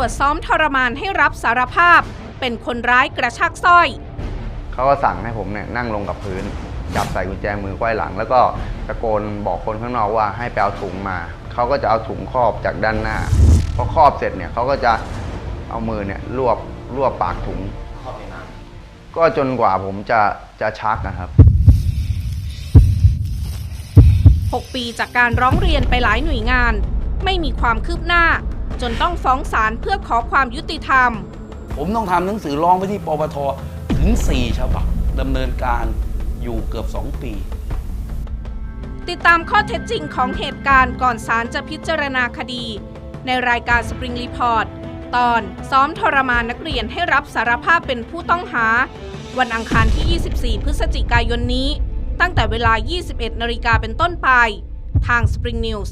วจซ้อมทรมานให้รับสารภาพ เป็นคนร้ายกระชากสร้อย เขาก็สั่งให้ผมเนี่ยนั่งลงกับพื้น จับใส่กุญแจมือไขว้หลัง แล้วก็ตะโกนบอกคนข้างนอกว่าให้ไปเอาถุงมา เขาก็จะเอาถุงครอบจากด้านหน้า พอครอบเสร็จเนี่ยเขาก็จะเอามือเนี่ยรวบรวบปากถุง ก็จนกว่าผมจะจะชักนะครับ 6 ปีจากการร้องเรียนไปหลายหน่วยงาน ไม่มีความคืบหน้า จนต้องฟ้องศาลเพื่อขอความยุติธรรม ผมต้องทำหนังสือร้องไปที่ปปทถึง 4 ฉบับดำเนินการอยู่เกือบ 2 ปี ติดตามข้อเท็จจริงของเหตุการณ์ก่อนศาลจะพิจารณาคดี ในรายการ Spring Report ตอนซ้อมทรมานนักเรียนให้รับสารภาพเป็นผู้ต้องหา วันอังคารที่ 24 พฤศจิกายนนี้ ตั้งแต่เวลา 21 นาฬิกาเป็นต้นไป ทาง Spring News